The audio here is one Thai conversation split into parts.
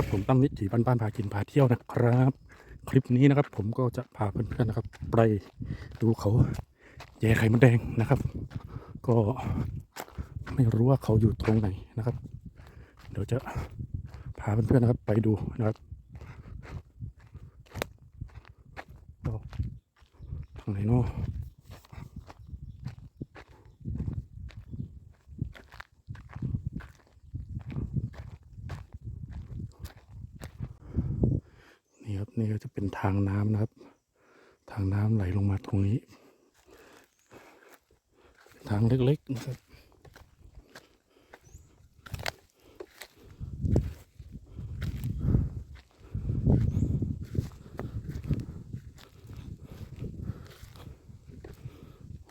ครับผมตั้งวิถีบ้านบ้านๆพากินพาเที่ยวนะครับ คลิปนี้นะครับ ผมก็จะพาเพื่อนๆนะครับ ไปดูเขาแย่ไข่มดแดงนะครับ ก็ไม่รู้ว่าเขาอยู่ตรงไหนนะครับ เดี๋ยวจะพาเพื่อนๆนะครับ ไปดูนะครับก็ทางไหนเนาะ นี่ครับนี่ก็จะเป็นทางน้ำนะครับ ทางน้ำไหลลงมาตรงนี้ ทางเล็กๆนะครับ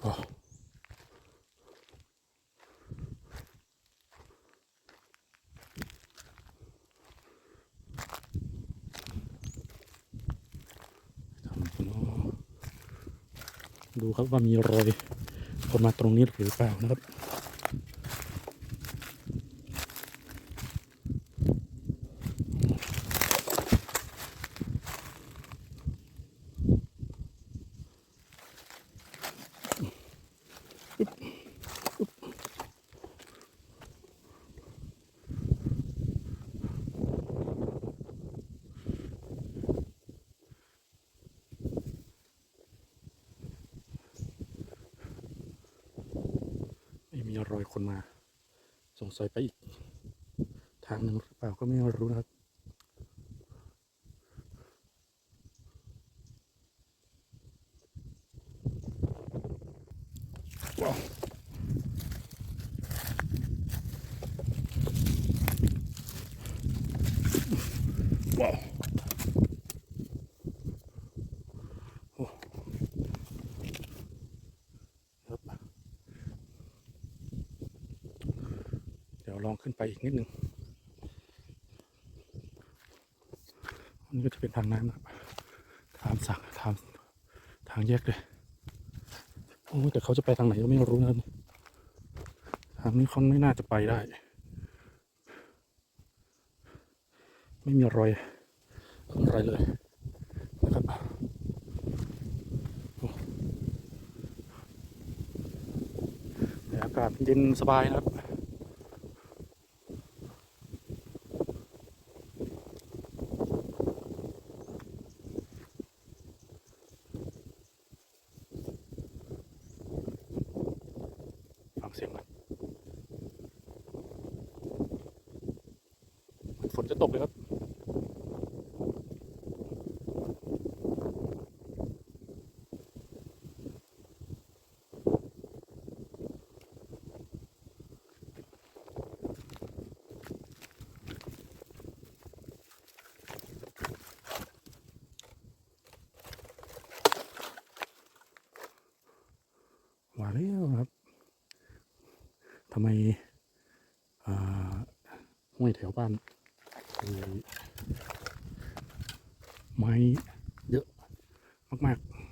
ว้าวทำกันเนอะ ดูครับว่ามีรอยคนมาตรงนี้หรือเปล่านะครับ รอยคนมา สงสัยไปอีก ทางหนึ่งหรือเปล่าก็ไม่รู้นะครับ ว้าวว้าวโอ้ครับ เดี๋ ยวลองขึ้นไปอีกนิดนึงอันนี้ก็จะเป็นทางน้ำนะครับทางสั่งทางทางแยกเลยโอ้แต่เขาจะไปทางไหนก็ไม่รู้นะครับทางนี้เขาไม่น่าจะไปได้ ไม่มีรอยอะไรเลยนะครับอากาศเย็นสบายนะครับ เสียงมันเหมือนฝนจะตกเลยครับ ว่าแล้วครับ ทำไมอ่าห้วยแถว บ้านไม้เยอะมากๆ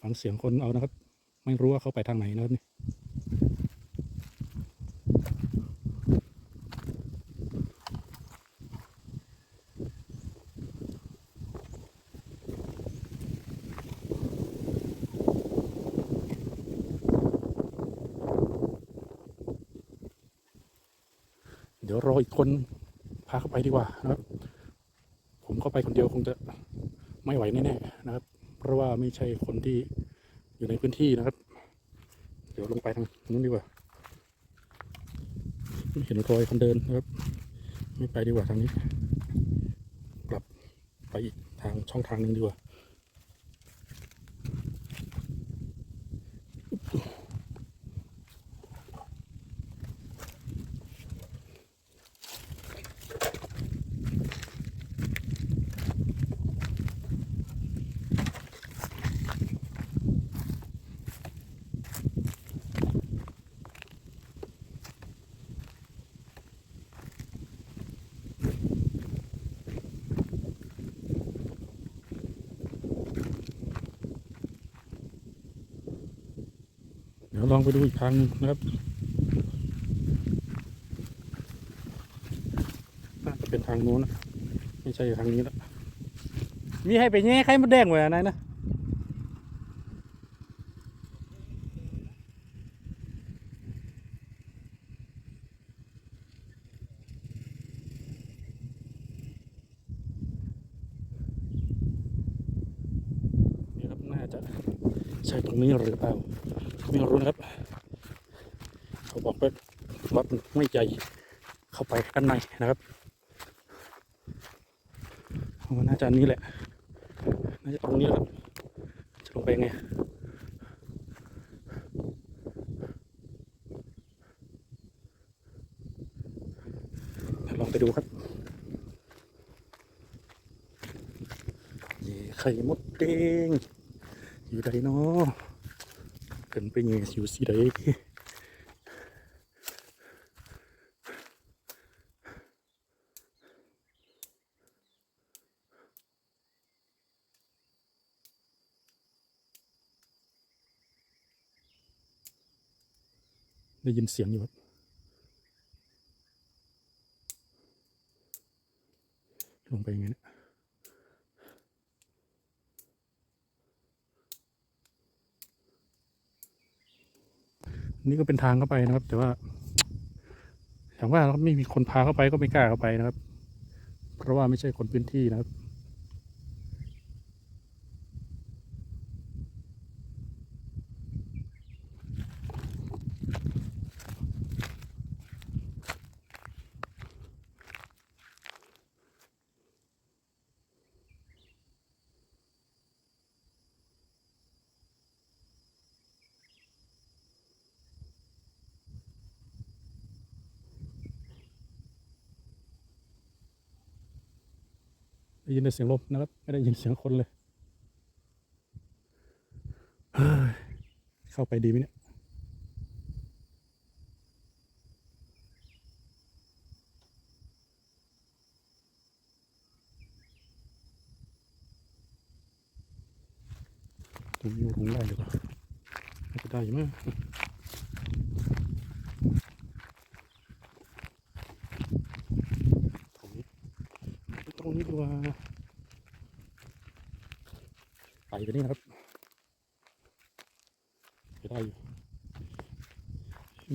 ฟังเสียงคนเอานะครับ ไม่รู้ว่าเขาไปทางไหนนะครับนี่ อีกคนพาเข้าไปดีกว่านะครับ ผมเข้าไปคนเดียวคงจะไม่ไหวแน่ๆนะครับ เพราะว่าไม่ใช่คนที่อยู่ในพื้นที่นะครับ เดี๋ยวลงไปทางนู้นดีกว่าไม่เห็นรอยคนเดินนะครับ ไม่ไปดีกว่าทางนี้ กลับไปอีกทางช่องทางหนึ่งดีกว่า ลองไปดูอีกทางหนึงนะครับน่าจะเป็นทางโน้นนะไม่ใช่ทางนี้ละมีให้ไปแง่ไข่มดแดงไว้อะไรนะนี่ครับน่าจะใช่ตรงนี้หรือเปล่า ไม่รู้นะครับ เขาบอกว่าวัดมันไม่ใจเข้าไปด้านในนะครับว่าน่าจะอันนี้แหละ น่าจะตรงนี้แหละครับ จะลงไปยังไงลองไปดูครับย่ไข่มดแดงอยู่ใดเนาะ กินไปเงี้ยอยู่สีใดได้ยินเสียงอยู่ครับลงไปอยังไงนี่ย นี่ก็เป็นทางเข้าไปนะครับ แต่ว่าถามว่าเราไม่มีคนพาเข้าไปก็ไม่กล้าเข้าไปนะครับ เพราะว่าไม่ใช่คนพื้นที่นะครับ ได้ยินแต่เสียงลมนะครับ ไม่ได้ยินเสียงคนเลย เข้าไปดีไหมเนี่ย ตรงนี้ลงได้หรือเปล่าจะได้อยู่มั้งตรงนี้ตรงนี้ดีกว่าไปไปนี่นะครับไปได้อยู่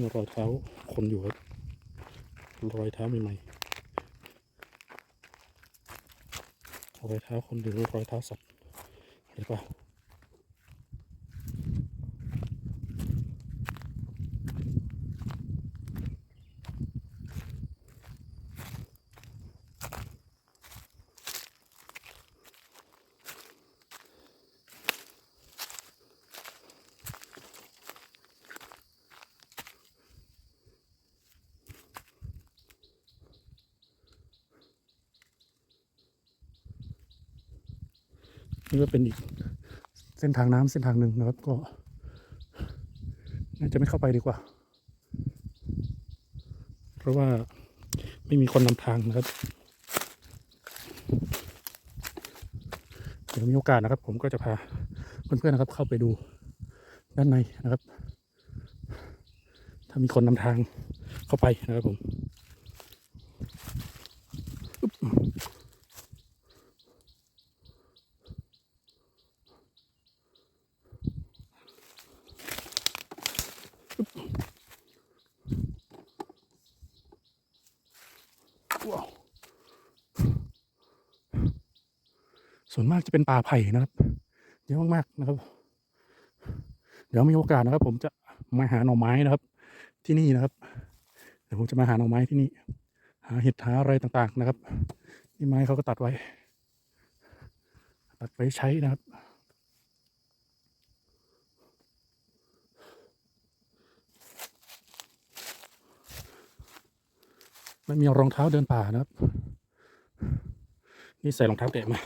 มีรอยเท้าคนอยู่ครับรอยเท้าใหม่ๆรอยเท้าคนหรือรอยเท้าสัตว์หรือเปล่า นี่ก็เป็นอีกเส้นทางน้ำเส้นทางหนึ่งนะครับ ก็น่าจะไม่เข้าไปดีกว่า เพราะว่าไม่มีคนนำทางนะครับเดี๋ยวมีโอกาสนะครับ ผมก็จะพาเพื่อนๆนะครับ เข้าไปดูด้านในนะครับ ถ้ามีคนนำทางเข้าไปนะครับผม ส่วนมากจะเป็นป่าไผ่นะครับเยอะมากๆนะครับ เดี๋ยวมีโอกาสนะครับ ผมจะมาหาหน่อไม้นะครับ ที่นี่นะครับ เดี๋ยวผมจะมาหาหน่อไม้ที่นี่ หาเห็ดหาอะไรต่างๆนะครับนี่ไม้เขาก็ตัดไว้ ตัดไว้ใช้นะครับไม่มีรองเท้าเดินป่านะครับ นี่ใส่รองเท้าแตะมา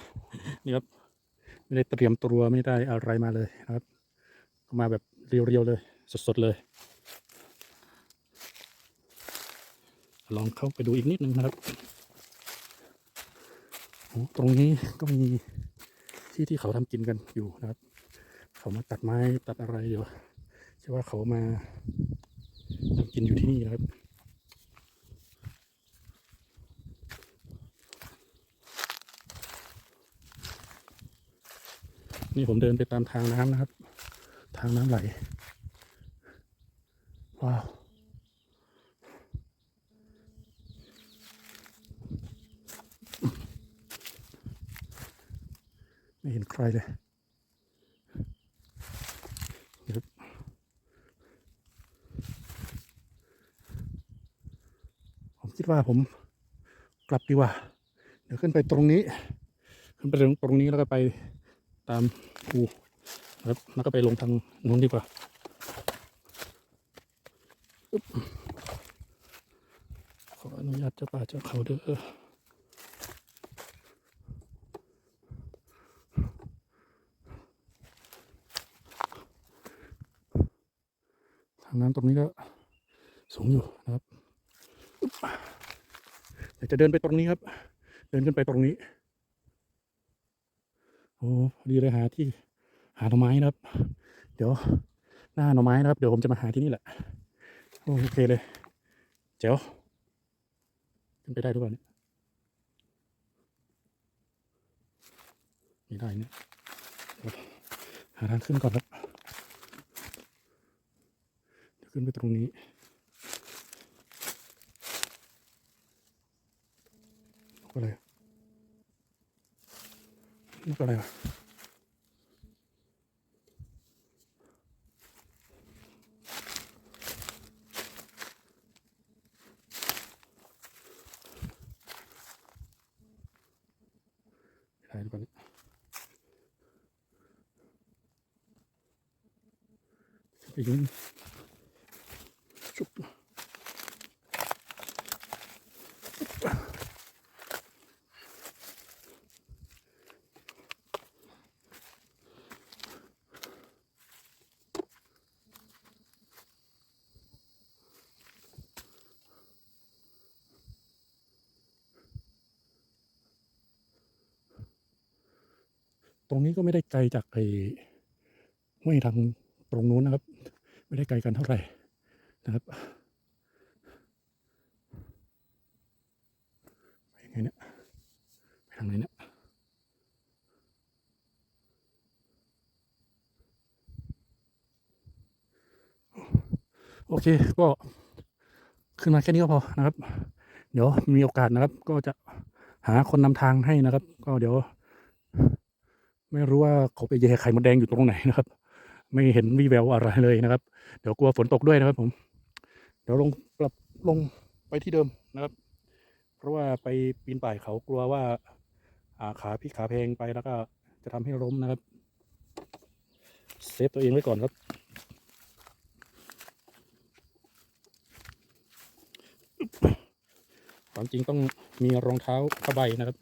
นี่ครับไม่ได้เตรียมตัวไม่ได้อะไรมาเลยนะครับ มาแบบเรียวๆเลย สดๆเลย ลองเข้าไปดูอีกนิดนึงนะครับโอ้ตรงนี้ก็มีที่ที่เขาทำกินกันอยู่นะครับ เขามาตัดไม้ตัดอะไรอยู่จะว่าเขามาทำกินอยู่ที่นี่นะครับ นี่ผมเดินไปตามทางน้ำนะครับ ทางน้ำไหล ว้าวไม่เห็นใครเลยผมคิดว่าผมกลับดีกว่า เดี๋ยวขึ้นไปตรงนี้ ขึ้นไปตรงตรงนี้แล้วก็ไป ตามภูครับแล้วก็ไปลงทางนู้นดีกว่าขออนุญาตเจ้าป่าเจ้าเขาเด้อทางน้ำตรงนี้ก็สูงอยู่นะครับอึ๊บเดี๋ยวจะเดินไปตรงนี้ครับ เดินขึ้นไปตรงนี้ โอ้ดีเลยหาที่หาหน่อไม้นะครับ เดี๋ยวหน้าหน่อไม้นะครับ เดี๋ยวผมจะมาหาที่นี่แหละ โอเคเลย เจ๋วขึ้นไปได้ทุกวันเนี่ยไม่ได้เนี่ยหาทางขึ้นก่อนครับเดี๋ยวขึ้นไปตรงนี้กอะไรอะนกอะไรวะไม่ได้หรือเล่า เนี่ยขึ้นไปยืนชุ ไม่ได้ไกลจากไอ้ห้วยทางตรงนู้นนะครับ ไม่ได้ไกลกันเท่าไหร่นะครับไปยังไงเนี่ยไปทางไหนเนี่ยโอเคก็ขึ้นมาแค่นี้ก็พอนะครับ เดี๋ยวมีโอกาสนะครับ ก็จะหาคนนำทางให้นะครับ ก็เดี๋ยว ไม่รู้ว่าเขาไปแย่ไข่มดแดงอยู่ตรงไหนนะครับ ไม่เห็นวี่แววอะไรเลยนะครับ เดี๋ยวกลัวฝนตกด้วยนะครับ ผม เดี๋ยวลงกลับลงไปที่เดิมนะครับ เพราะว่าไปปีนป่ายเขากลัวว่าอาขาพลิกขาเพลงไปแล้วก็จะทำให้ล้มนะครับ เซฟตัวเองไว้ก่อนครับ ความจริงต้องมีรองเท้าผ้าใบนะครับ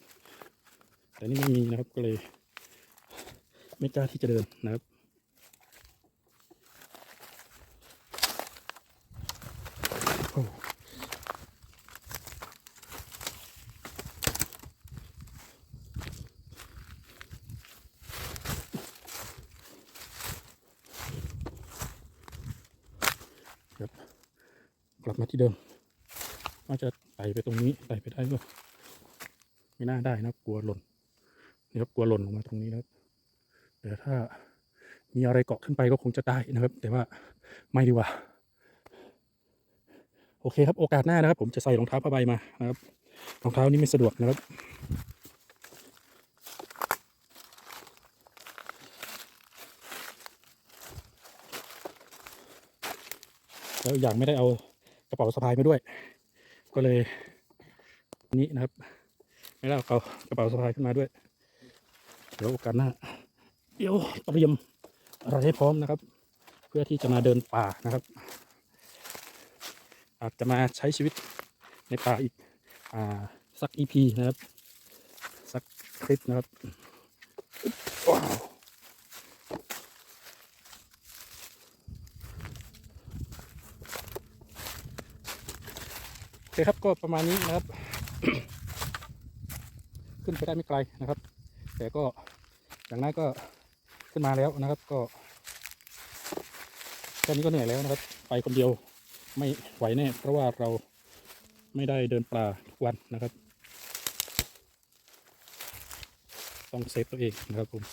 แต่นี่ไม่มีนะครับก็เลย ไม่กล้าที่จะเดินนะครับโอ้ครับกลับมาที่เดิมว่าจะไต่ไปตรงนี้ไต่ไปได้ก็ไม่น่าได้นะกลัวหล่นนี่ครับกลัวหล่นลงมาตรงนี้นะครับ เดี๋ยวถ้ามีอะไรเกาะขึ้นไปก็คงจะได้นะครับ แต่ว่าไม่ดีกว่า โอเคครับโอกาสหน้านะครับ ผมจะใส่รองเท้าผ้าใบมานะครับรองเท้านี้ไม่สะดวกนะครับแล้วอีกอย่างไม่ได้เอากระเป๋าสะพายมาด้วย ก็เลยนี้นะครับ ไม่ได้เอากระเป๋าสะพายขึ้นมาด้วย เดี๋ยวโอกาสหน้า เดี๋ยวเตรียมอะไรให้พร้อมนะครับ เพื่อที่จะมาเดินป่านะครับ อาจจะมาใช้ชีวิตในป่าอีกอ่าสักอีพีนะครับ สักคลิปนะครับว้าวโอเคครับก็ประมาณนี้นะครับ ขึ้นไปได้ไม่ไกลนะครับ แต่ก็อย่างนั้นก็ ขึ้นมาแล้วนะครับ ก็แค่นี้ก็เหนื่อยแล้วนะครับ ไปคนเดียวไม่ไหวแน่ เพราะว่าเราไม่ได้เดินป่าทุกวันนะครับ ต้องเซฟตัวเองนะครับผม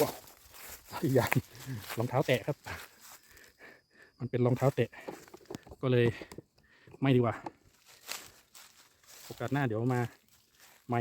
ว้าวอีกอย่างรองเท้าแตะครับ มันเป็นรองเท้าแตะ ก็เลยไม่ดีกว่า โอกาสหน้าเดี๋ยวมาใหม่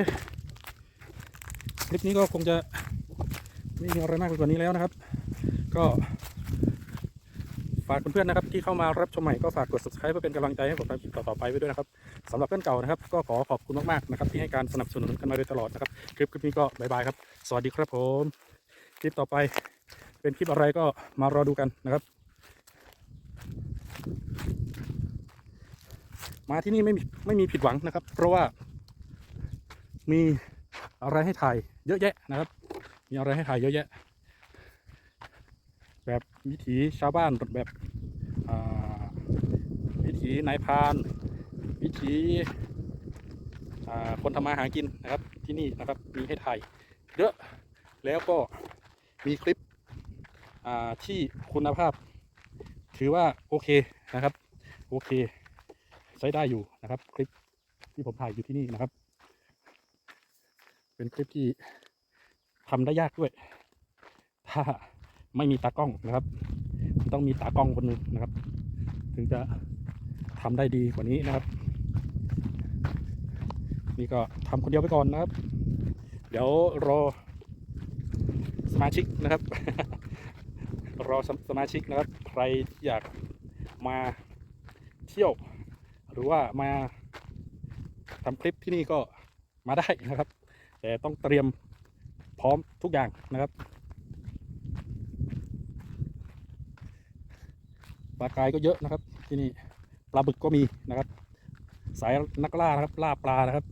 คคลิปนี้ก็คงจะไม่มีอะไรมากไปกว่านี้แล้วนะครับ ก็ฝากเพื่อนๆนะครับ ที่เข้ามารับชมใหม่ก็ฝากกด subscribe เพื่อเป็นกำลังใจให้ผมทำคลิปต่อๆไปไว้ด้วยนะครับสำหรับเพื่อนเก่านะครับ ก็ขอขอบคุณมากๆนะครับ ที่ให้การสนับสนุนกันมาโดยตลอดนะครับ คลิปคลิปนี้ก็บายบายครับ สวัสดีครับผม คลิปต่อไป เป็นคลิปอะไรก็มารอดูกันนะครับ มาที่นี่ไม่มีไม่มีผิดหวังนะครับ เพราะว่า มีอะไรให้ถ่ายเยอะแยะนะครับ มีอะไรให้ถ่ายเยอะแยะ แบบวิถีชาวบ้านแบบวิถีนายพานวิถีคนทำมาหากินนะครับที่นี่นะครับมีให้ถ่ายเยอะแล้วก็มีคลิปที่คุณภาพ ถือว่าโอเคนะครับ โอเค ใช้ได้อยู่นะครับ คลิปที่ผมถ่ายอยู่ที่นี่นะครับ เป็นคลิปที่ทำได้ยากด้วย ถ้าไม่มีตากล้องนะครับต้องมีตากล้องคนหนึ่งนะครับ ถึงจะทำได้ดีกว่านี้นะครับ นี่ก็ทำคนเดียวไปก่อนนะครับ เดี๋ยวรอสมาชิกนะครับ รอสมสมาชิกนะครับ ใครอยากมาเที่ยว หรือว่ามาทำคลิปที่นี่ก็มาได้นะครับ แต่ต้องเตรียมพร้อมทุกอย่างนะครับปลากายก็เยอะนะครับที่นี่ปลาบึกก็มีนะครับ สายนักล่านะครับล่าปลานะครับ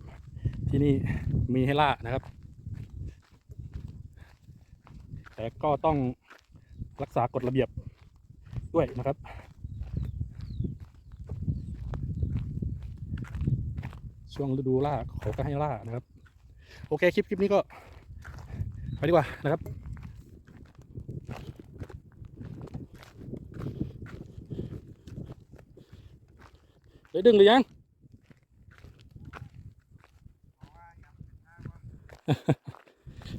ที่นี่มีให้ล่านะครับ แต่ก็ต้องรักษากฎระเบียบด้วยนะครับช่วงฤดูล่าเขาก็ให้ล่านะครับ โอเคคลิปคลิปนี้ก็ไปดีกว่านะครับได้ดึงหรือยัง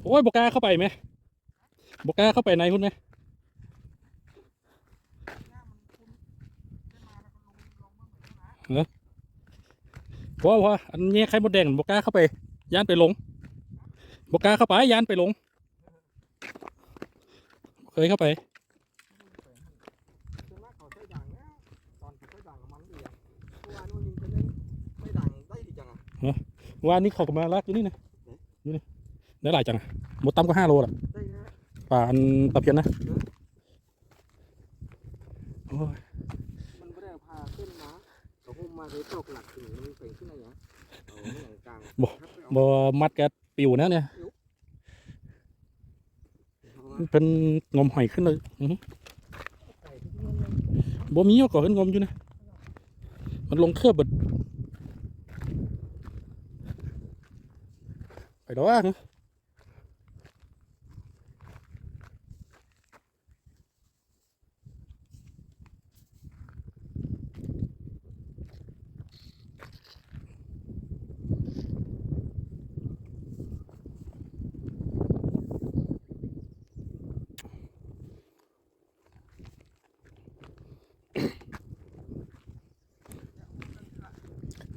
โอ้ยบกล้าเข้าไปไหมบกล้าเข้าไปในคุณไหมเหรอเพราะว่าอันนี้ใครมดแดงบกล้าเข้าไปย่านไปลง บกล้าเข้าไปย่านไปลง เคยเข้าไปส่วนมากเขาใช้ด่างแล้วตอนเขาใช้ด่างกับมันดีอะเมื่อวานนู้นยิงไปเล่นไม่ด่างได้ดีจังอะวานนี้เขาก็มาลักอยู่นี่นะอยู่นี่ได้หลายจังอะหมดตั้มก็ห้าโลละได้นะป่าอันตะเพียนนะโอ้ยมันไม่ได้พาขึ้นนะเขาพุ่มมาเลยตกหลักถึงมันเป็นขึ้นอะไรอย่างเอาอย่างกลางบอมัดแกปิวนะเนี่ยมัน เป็นงมหอยขึ้นเลยอื้อหือบ่มีก็ขึ้นงมอยู่นะ มันลงเครือบดไปดอกว่ะ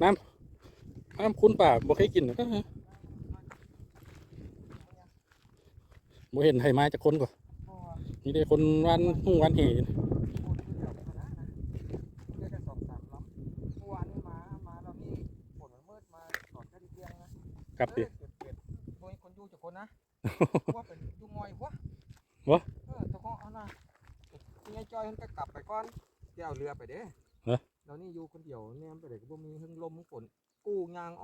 น้ำน้ำคุณป่าบ่เคยกินหรอกบ่เห็นไห้มาจากคนก่อนนี่ได้คนวันหุ่งวันเหนกลับดิโดยคนยูจากคนนะว่าเป็นยูงอยวะวะเออตะก็เอาหน่าไงจอยมันก็กลับไปก่อนเดี๋ยวเรือไปเด้อ คนเดียวเนี่ยไปไหนก็บ่มีทั้งลมทั้งฝนกู้ยางอ้อ